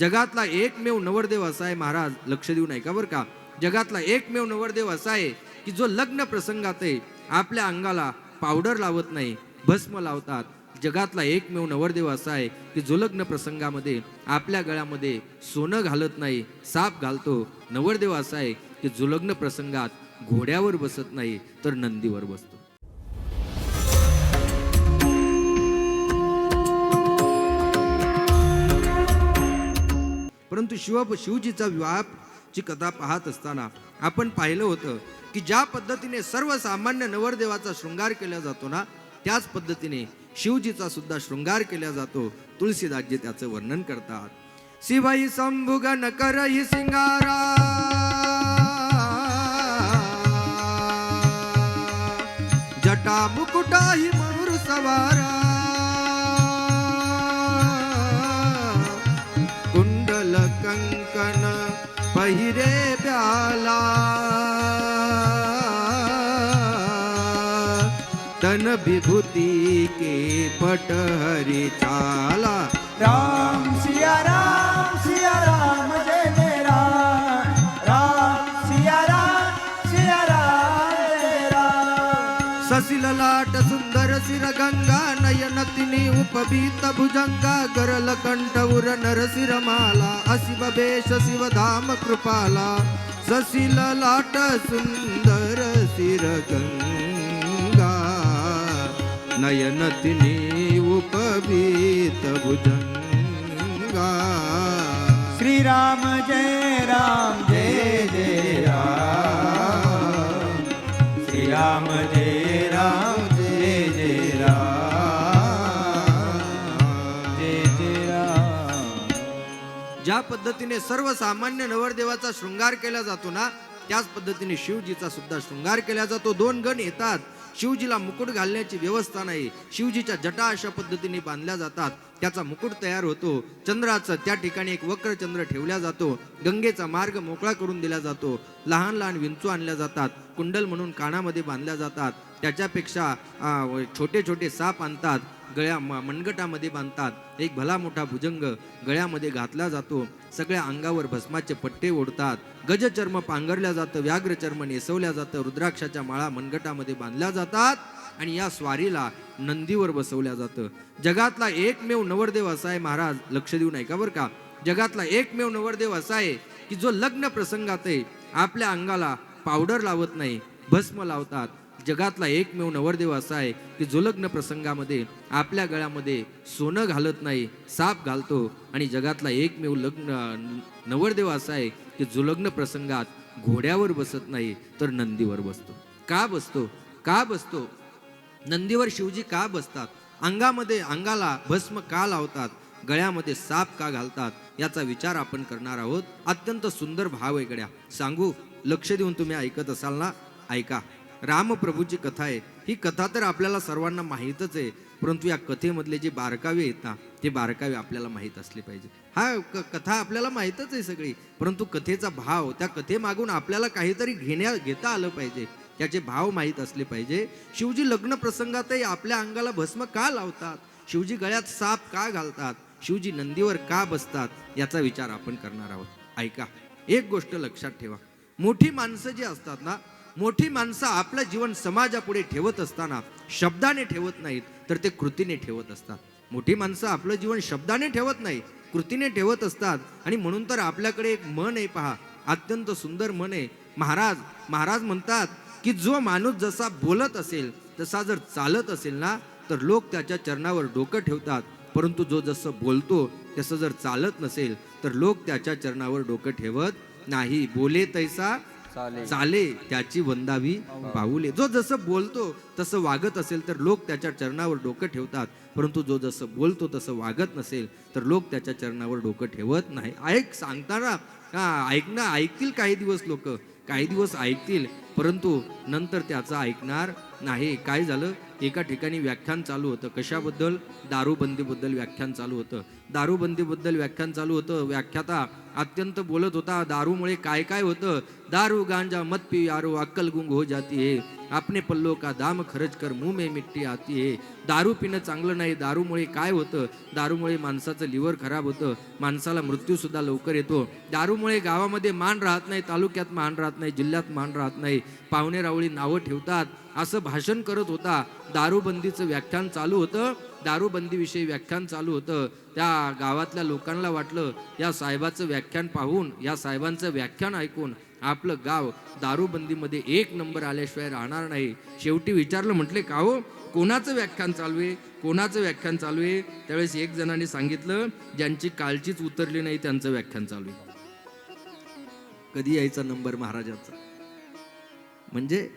जगातला एकमेव नवरदेव असा आहे महाराज लक्ष देऊ नये का बरं का? जगातला एकमेव नवरदेव असा आहे की जो लग्न प्रसंगात आहे आपल्या अंगाला पावडर लावत नाही भस्म लावतात. जगातला एकमेव नवरदेव असा आहे की जो लग्न प्रसंगामध्ये आपल्या गळ्यामध्ये सोनं घालत नाही साप घालतो. नवरदेव असा आहे की जो लग्न प्रसंगात घोड्यावर बसत नाही तर नंदीवर बसतो. परंतु शिव शिवजीचा विवाहाची कथा पाहत असताना आपण पाहिलं होतं की ज्या पद्धतीने सर्वसामान्य नवरदेवाचा शृंगार केला जातो ना त्याच पद्धतीने शिवजीचा सुद्धा शृंगार केला जातो. तुळशीदासजी त्याचं वर्णन करतात. शिवाई संभुगन करही सिंगारा. जटा मुकुटाही मयूर सवारा. कंकण पहिरे प्याला। तन विभूति के पट हरि चाला। राम सिया राम सिया राम नयन तिनी उपबीत भुजंगा गरल कंठ उर नर माला अशिव बेश शिव धाम कृपाला ससिल लाट सुंदर सिर गंगा नयन तिनी उपबीत भुजंगा श्री राम जय राम पद्धतीने सर्वसामान्य नवरदेवाचा शृंगार केला जातो ना त्याच पद्धतीने शिवजीचा सुद्धा शृंगार केला जातो. दोन गण येतात. शिवजीला मुकुट घालण्याची व्यवस्था नाही. शिवजीच्या जटा अशा पद्धतीने बांधल्या जातात. त्याचा मुकुट तयार होतो. चंद्राचं त्या ठिकाणी एक वक्र चंद्र ठेवला जातो. गंगेचा मार्ग मोकळा करून दिला जातो. लहान लहान विंचू आणल्या जातात. कुंडल म्हणून कानामध्ये बांधल्या जातात. त्याच्यापेक्षा छोटे छोटे साप आणतात. गळ्या मनगटामध्ये बांधतात. एक भला मोठा भुजंग गळ्यामध्ये घातला जातो. सगळ्या अंगावर भस्माचे पट्टे ओढतात. गजचर्म पांघरल्या जातं व्याघ्रचर्म नेसवल्या जातं रुद्राक्षाच्या माळा मनगटामध्ये बांधल्या जातात आणि या स्वारीला नंदीवर बसवल्या जातं. जगातला एकमेव नवरदेव असा आहे महाराज लक्ष देऊन ऐका बरं का. जगातला एकमेव नवरदेव असा आहे की जो लग्न प्रसंगात आहे आपल्या अंगाला पावडर लावत नाही भस्म लावतात. जगातला एकमेव नवरदेव असा आहे की जो लग्न प्रसंगामध्ये आपल्या गळ्यामध्ये सोनं घालत नाही साप घालतो आणि जगातला एकमेव लग्न नवरदेव असा आहे की जो लग्न प्रसंगात घोड्यावर बसत नाही तर नंदीवर बसतो. का बसतो? का बसतो? नंदीवर शिवजी का बसतात? अंगामध्ये अंगाला भस्म का लावतात? गळ्यामध्ये साप का घालतात? याचा विचार आपण करणार आहोत. अत्यंत सुंदर भाव आहे गड्या. सांगू लक्ष देऊन तुम्ही ऐकत असाल ना? ऐका. रामप्रभूची कथा आहे. ही कथा तर आपल्याला सर्वांना माहीतच आहे. परंतु या कथेमधले जे बारकावे आहेत ना ते बारकावे आपल्याला माहीत असले पाहिजे. हा क- कथा आपल्याला माहीतच आहे सगळी. परंतु कथेचा भाव त्या कथेमागून आपल्याला काहीतरी घेण्या घेता आलं पाहिजे. त्याचे भाव माहीत असले पाहिजे. शिवजी लग्न प्रसंगातही आपल्या अंगाला भस्म का लावतात? शिवजी गळ्यात साप का घालतात? शिवजी नंदीवर का बसतात? याचा विचार आपण करणार आहोत. ऐका एक गोष्ट लक्षात ठेवा. मोठी माणसं जी असतात ना मोठी माणसं आपलं जीवन समाजापुढे ठेवत असताना शब्दाने ठेवत नाहीत तर ते कृतीने ठेवत असतात. मोठी माणसं आपलं जीवन शब्दाने ठेवत नाही कृतीने ठेवत असतात. आणि म्हणून तर आपल्याकडे एक मन आहे पहा अत्यंत सुंदर मन आहे. महाराज महाराज म्हणतात की जो माणूस जसा बोलत असेल तसा जर चालत असेल ना तर लोक त्याच्या चरणावर डोकं ठेवतात. परंतु जो जसं बोलतो तसं जर चालत नसेल तर लोक त्याच्या चरणावर डोकं ठेवत नाही. बोले तैसा चाले त्याची वंदावी पाऊले. जो जसं बोलतो तसं वागत असेल तर लोक त्याच्या चरणावर डोकं ठेवतात. परंतु जो जसं बोलतो तसं वागत नसेल तर लोक त्याच्या चरणावर डोकं ठेवत नाही. ऐक सांगताना. हा ऐकणं ऐकतील काही दिवस लोक. काही दिवस ऐकतील. परंतु नंतर त्याचं ऐकणार नाही. काय झालं? एका ठिकाणी व्याख्यान चालू होतं. कशाबद्दल? दारूबंदीबद्दल व्याख्यान चालू होतं. दारूबंदीबद्दल व्याख्यान चालू होतं. व्याख्याता अत्यंत बोलत होता दारूमुळे काय काय होतं? दारू गांजा मत पी यारो अक्कल गुंग हो जाती है। आपने पल्लो का दाम खर्च कर मुंह में मिट्टी आती है। दारू पिणं चांगलं नाही दारूमुळे काय होतं? दारूमुळे माणसाचं लिव्हर खराब होतं माणसाला मृत्यू सुद्धा लवकर येतो। दारूमुळे गावामध्ये मान राहत नाही तालुक्यात मान राहत नाही जिल्ह्यात मान राहत नाही। पाहुणे रावळी नावं ठेवतात असं भाषण करत होता। दारूबंदीचं व्याख्यान चालू होतं। दारूबंदीविषयी व्याख्यान चालू होतं. त्या गावातल्या लोकांना वाटलं या साहेबाचं व्याख्यान पाहून या साहेबांचं व्याख्यान ऐकून आपलं गाव दारूबंदीमध्ये एक नंबर आल्याशिवाय राहणार नाही. शेवटी विचारलं म्हटले का हो? कोणाचं व्याख्यान चालू आहे? कोणाचं व्याख्यान चालू आहे? त्यावेळेस एक जणांनी सांगितलं ज्यांची काळजीच उतरली नाही त्यांचं व्याख्यान चालू आहे. कधी यायचा नंबर महाराजांचा? म्हणजे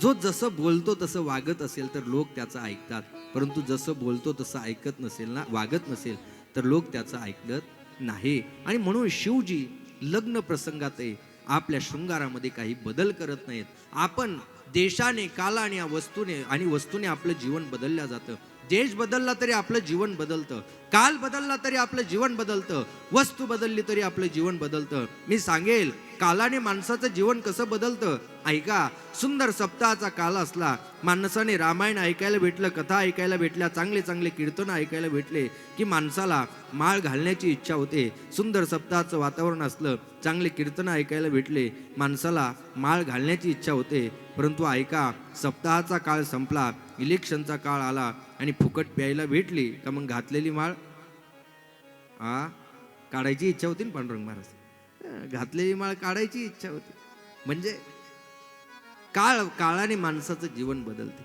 जो जसं बोलतो तसं वागत असेल तर लोक त्याचं ऐकतात. परंतु जसं बोलतो तसं ऐकत नसेल ना वागत नसेल तर लोक त्याचं ऐकत नाही. आणि म्हणून शिवजी लग्न प्रसंगातही आपल्या शृंगारामध्ये काही बदल करत नाहीत. आपण देशाने कालाने या वस्तूने आणि वस्तूने आपलं जीवन बदलल्या जातं. देश बदलला तरी आपलं जीवन बदलतं. काल बदलला तरी आपलं जीवन बदलतं. वस्तू बदलली तरी आपलं जीवन बदलतं. मी सांगेल कालाने माणसाचं जीवन कसं बदलतं? ऐका सुंदर सप्ताहाचा काल असला माणसाने रामायण ऐकायला भेटलं कथा ऐकायला भेटल्या चांगले चांगले कीर्तन ऐकायला भेटले की माणसाला माळ घालण्याची इच्छा होते. सुंदर सप्ताहाचं वातावरण असलं चांगले कीर्तन ऐकायला भेटले माणसाला माळ घालण्याची इच्छा होते. परंतु ऐका सप्ताहाचा काळ संपला इलेक्शनचा काळ आला आणि फुकट प्यायला भेटली तर मग घातलेली माळ? हा काढायची इच्छा होती ना पांडुरंग महाराज. घातलेली माळ काढायची इच्छा होती. म्हणजे काळ काळाने माणसाचं जीवन बदलते.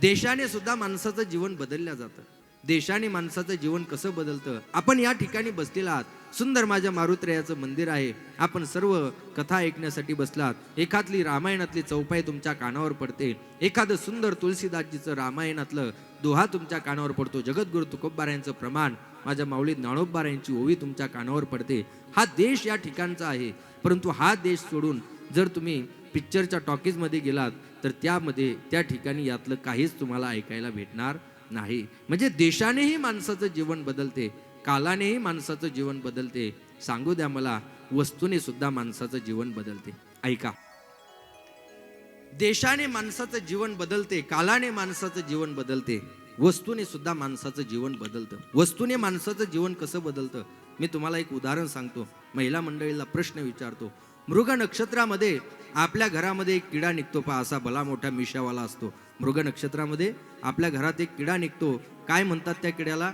देशाने सुद्धा माणसाचं जीवन बदलल्या जातं. देशाने माणसाचं जीवन कसं बदलतं? आपण या ठिकाणी बसलेला आहात. सुंदर माझ्या मारुत्रयाचं मंदिर आहे. आपण सर्व कथा ऐकण्यासाठी बसलात. एखादली रामायणातली चौपाई तुमच्या कानावर पडते. एखादं सुंदर तुलसीदासजीचं रामायणातलं दोहा तुमच्या कानावर पडतो. जगद्गुरु तुकोबारायांचं प्रमाण माझ्या माऊली ज्ञानोबारायांची ओवी तुमच्या कानावर पडते. हा देश या ठिकाणचा आहे. परंतु हा देश सोडून जर तुम्ही पिक्चरच्या टॉकीजमध्ये गेलात तर त्यामध्ये त्या ठिकाणी यातलं काहीच तुम्हाला ऐकायला भेटणार नाही. म्हणजे देशानेही माणसाचं जीवन बदलते कालानेही माणसाचं जीवन बदलते. सांगू द्या मला वस्तूने सुद्धा माणसाचं जीवन बदलते. ऐका. देशाने माणसाचं जीवन बदलते कालाने माणसाचं जीवन बदलते. वस्तूने सुद्धा माणसाचं जीवन बदलतं. वस्तूने माणसाचं जीवन कसं बदलतं? मी तुम्हाला एक उदाहरण सांगतो. महिला मंडळीला प्रश्न विचारतो. मृग नक्षत्रामध्ये आपल्या घरामध्ये एक किडा निघतो पहा असा भला मोठा मिशावाला असतो. मृग नक्षत्रामध्ये आपल्या घरात एक किडा निघतो. काय म्हणतात त्या किड्याला?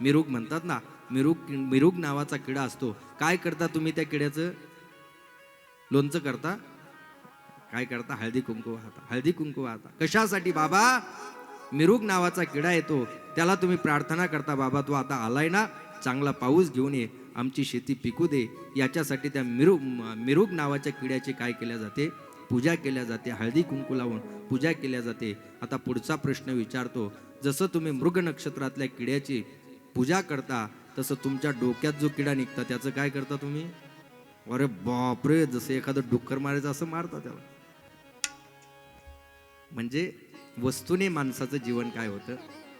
मिरुग म्हणतात ना मिरुग मिरुग नावाचा किडा असतो. काय करता तुम्ही त्या किड्याचं? लोणचं करता? काय करता? हळदी कुंकू वाहता. हळदी कुंकू वाहता. कशासाठी बाबा? मिरुग नावाचा किडा येतो. त्याला तुम्ही प्रार्थना करता बाबा तो आता आलाय ना चांगला पाऊस घेऊन ये. आमची शेती पिकू दे याच्यासाठी त्या मिरु मिरुग नावाच्या किड्याची काय केल्या जाते? पूजा केल्या जाते हळदी कुंकू लावून पूजा केल्या जाते. आता पुढचा प्रश्न विचारतो जसं तुम्ही मृग नक्षत्रातल्या किड्याची पूजा करता तसं तुमच्या डोक्यात जो किडा निघता त्याचं काय करता तुम्ही? अरे बापरे जसं एखादं डुक्कर मारायचं असं मारता त्याला. म्हणजे वस्तूने माणसाचं जीवन काय होतं?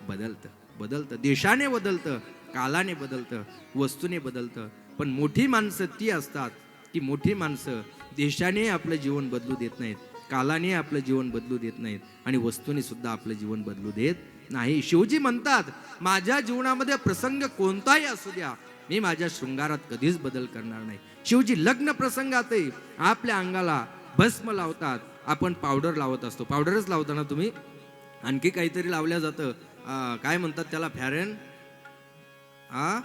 बदलतं. बदलतं. देशाने बदलतं. कालाने बदलतं वस्तूने बदलतं. पण मोठी माणसं ती असतात की मोठी माणसं देशाने आपलं जीवन बदलू देत नाहीत कालाने आपलं जीवन बदलू देत नाहीत आणि वस्तूने सुद्धा आपलं जीवन बदलू देत नाही. शिवजी म्हणतात माझ्या जीवनामध्ये प्रसंग कोणताही असू द्या मी माझ्या शृंगारात कधीच बदल करणार नाही. शिवजी लग्न प्रसंगातही आपल्या अंगाला भस्म लावतात आपण पावडर लावत असतो. पावडरच लावता ना तुम्ही आणखी काहीतरी लावल्या जातं. काय म्हणतात त्याला? फॅरेन? आ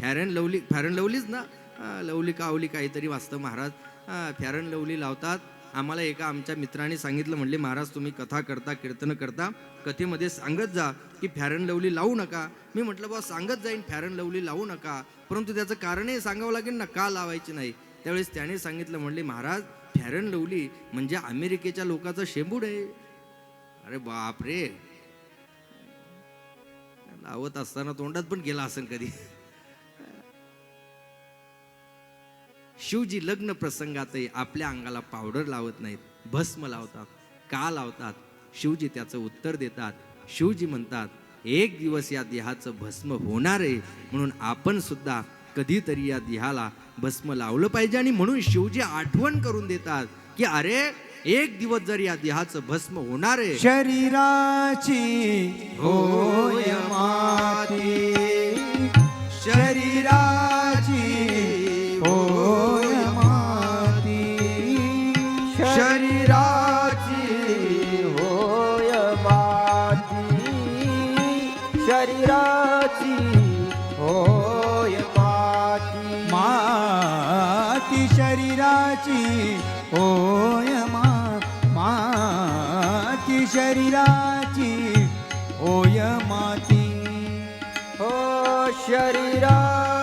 फॅरन लवली फॅरन लवलीच ना? लवली लवली कावली काहीतरी वाचतं महाराज. फॅरन लवली लावतात. आम्हाला एका आमच्या मित्राने सांगितलं म्हणले महाराज तुम्ही कथा करता कीर्तन करता. कथेमध्ये सांगत जा की फॅरन लवली लावू नका. मी म्हटलं बा सांगत जाईन फॅरन लवली लावू नका. परंतु त्याचं कारणही सांगावं लागेल ना का लावायची नाही? त्यावेळेस त्याने सांगितलं म्हणले महाराज फॅरन लवली म्हणजे अमेरिकेच्या लोकाचं शेंबूड आहे. अरे बापरे! लावत असताना तोंडात पण गेला असेल कधी. शिवजी लग्न प्रसंगातही आपल्या अंगाला पावडर लावत नाहीत भस्म लावतात का लावतात? शिवजी त्याचं उत्तर देतात. शिवजी म्हणतात एक दिवस या देहाचं भस्म होणार आहे म्हणून आपण सुद्धा कधीतरी या देहाला भस्म लावलं पाहिजे आणि म्हणून शिवजी आठवण करून देतात की अरे एक दिवस जर या देहाचं भस्म होणार आहे शरीराची होय माती. शरीराची होय माती हो शरीराची.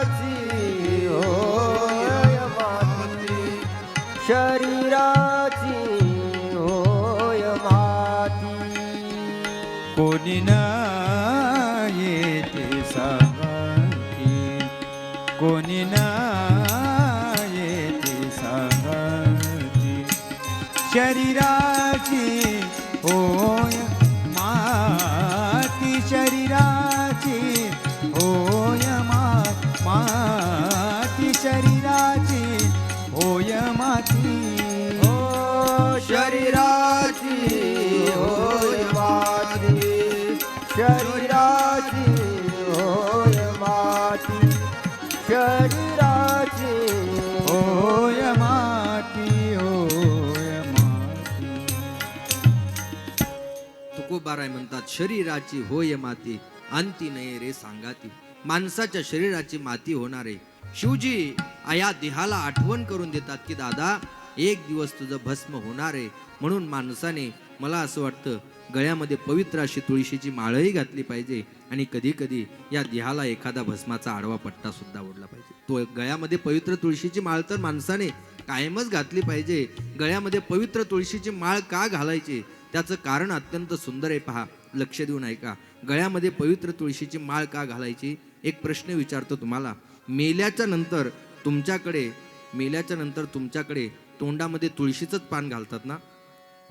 शरीराची होय माती अंती नये रे सांगाती. माणसाच्या शरीराची माती होणार. आहे शिवजी या देहाला आठवण करून देतात की दादा एक दिवस तुझं भस्म होणार. आहे म्हणून माणसाने मला असं वाटतं गळ्यामध्ये पवित्र अशी तुळशीची माळही घातली पाहिजे आणि कधी कधी या देहाला एखादा भस्माचा आडवा पट्टा सुद्धा ओढला पाहिजे. तो गळ्यामध्ये पवित्र तुळशीची माळ तर माणसाने कायमच घातली पाहिजे. गळ्यामध्ये पवित्र तुळशीची माळ का घालायची? त्याचं कारण अत्यंत सुंदर आहे. पहा लक्ष देऊन ऐका. गळ्यामध्ये पवित्र तुळशीची माळ का घालायची? एक प्रश्न विचारतो तुम्हाला. मेल्याच्या नंतर तुमच्याकडे मेल्याच्या नंतर तुमच्याकडे तोंडामध्ये तुळशीचंच पान घालतात ना?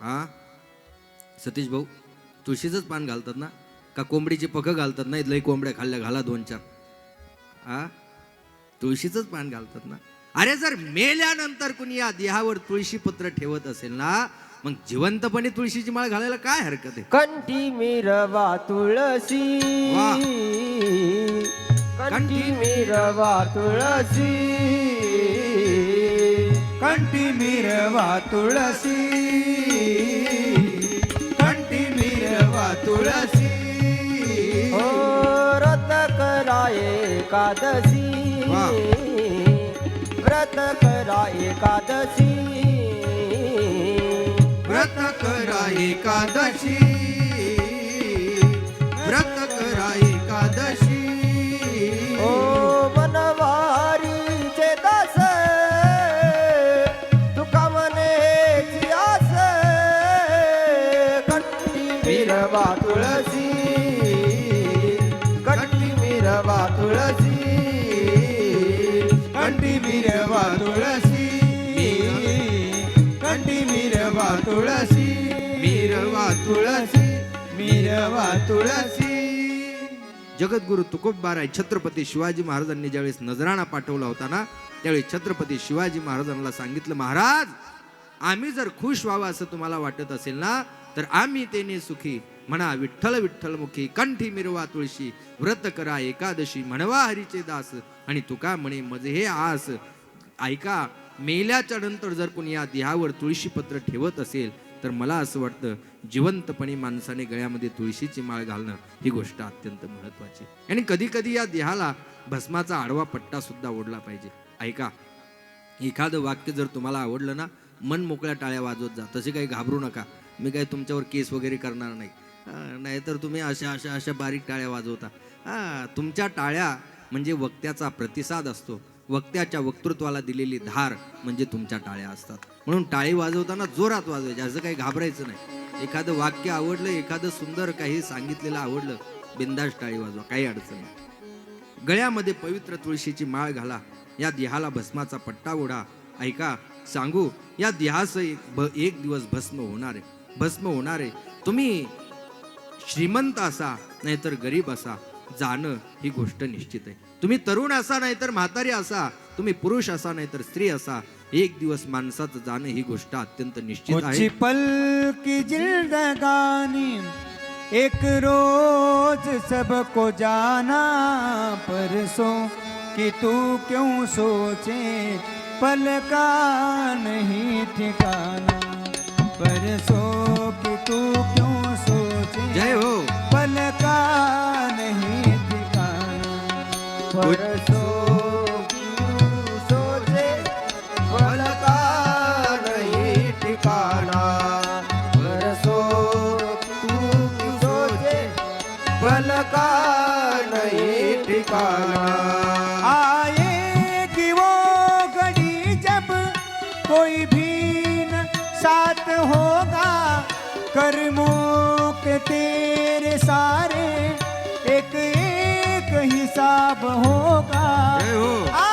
हा सतीश भाऊ तुळशीचंच पान घालतात ना? का कोंबडीची पखं घालतात नाही लई कोंबड्या खाल्ल्या घाला दोन चार. हा तुळशीचंच पान घालतात ना? अरे जर मेल्यानंतर कुणी या देहावर तुळशी पत्र ठेवत असेल ना मग जिवंतपणे तुळशीची माळ घालायला काय हरकत आहे? कंठी मिरवा तुळसी वा. कंठी मिरवा तुळसी कंठी मिरवा तुळसी कंठी मिरवा तुळसी हो व्रत कराये एकादशी. व्रत करा एकादशी. व्रत करा एकादशी. व्रत करा एकादशी. ओ मनवारीचे दास तुका मनेची आस. कंठी मिरवा तुळसी कंठी मिरवा तुळसी कंठी मिरवा तुळसी देवा तुळसी. जगद्गुरु तुकोबाराय छत्रपती शिवाजी महाराजांनी ज्यावेळेस नजराणा पाठवला होता ना त्यावेळी छत्रपती शिवाजी महाराजांना सांगितलं महाराज आम्ही जर खुश व्हावं असं तुम्हाला वाटत असेल ना तर आम्ही तेने सुखी म्हणा विठ्ठल विठ्ठल मुखी कंठी मिरवा तुळशी व्रत करा एकादशी म्हणवा हरीचे दास आणि तुका म्हणे मजे हे आस. ऐका मेल्याच्या नंतर जर कोणी या देहावर तुळशीपत्र ठेवत असेल तर मला असं वाटतं जिवंतपणे माणसाने गळ्यामध्ये तुळशीची माळ घालणं ही गोष्ट अत्यंत महत्वाची आणि कधी कधी या देहाला भस्माचा आडवा पट्टा सुद्धा ओढला पाहिजे. ऐका एखादं वाक्य जर तुम्हाला आवडलं ना मन मोकळ्या टाळ्या वाजवत जा. तसे काही घाबरू नका. मी काही तुमच्यावर केस वगैरे करणार नाही. नाहीतर तुम्ही अशा अशा अशा बारीक टाळ्या वाजवता. हां तुमच्या टाळ्या म्हणजे वक्त्याचा प्रतिसाद असतो. वक्त्याच्या वक्तृत्वाला दिलेली धार म्हणजे तुमच्या टाळ्या असतात. म्हणून टाळी वाजवताना जोरात वाजवायची असं काही घाबरायचं नाही. एखादं वाक्य आवडलं एखादं सुंदर काही सांगितलेलं आवडलं बिंदास टाळी वाजवा काही अडचण नाही. गळ्यामध्ये पवित्र तुळशीची माळ घाला या देहाला भस्माचा पट्टा ओढा. ऐका सांगू या देहास एक भ- एक दिवस भस्म होणार आहे भस्म होणार. आहे तुम्ही श्रीमंत असा नाहीतर गरीब असा. जाणं ही गोष्ट निश्चित आहे. तुम्ही तरुण असा नाही तर म्हातारी असा तुम्ही पुरुष असा नाही तर स्त्री असा एक दिवस माणसाचं जाणं ही गोष्ट अत्यंत निश्चित आहे. पल की जिंदगानी एक रोज सबको जाना परसों कि तू क्यों सोचे पल का नहीं ठिकाना। परसों कि तू क्यों सोचे? जय हो। पल का नहीं ठिकाना परसों क्यों सोचे पल का नहीं ठिकाना। हिसाब होगा। हो।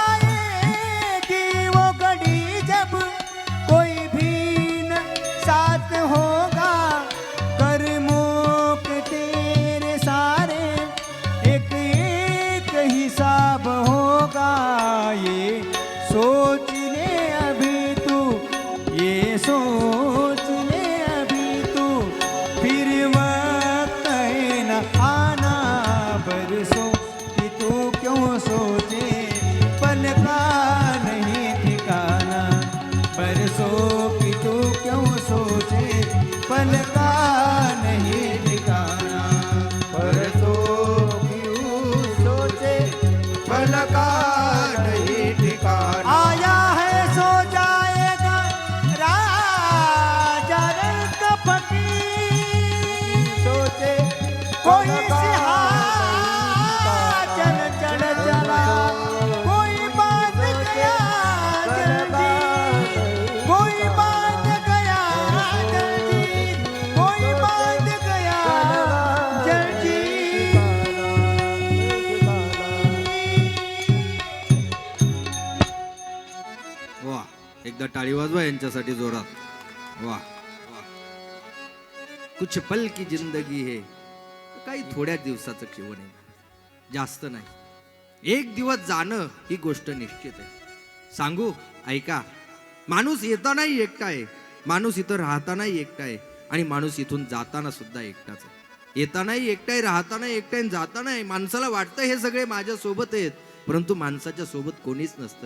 एकदा टाळी वाजवा यांच्यासाठी जोरात. वा वा. कुछ पल की जिंदगी हे. काही थोड्या दिवसाचं जीवन आहे. जास्त नाही. एक दिवस जाणं ही गोष्ट निश्चित आहे. सांगू ऐका. माणूस येतानाही एकटा आहे. माणूस इथं राहतानाही एकटा आहे. आणि माणूस इथून जाताना सुद्धा एकटाच आहे. येतानाही एकटाय राहताना एकटा जाताना आहे. माणसाला वाटतं हे सगळे माझ्या सोबत आहेत. परंतु माणसाच्या सोबत कोणीच नसतं.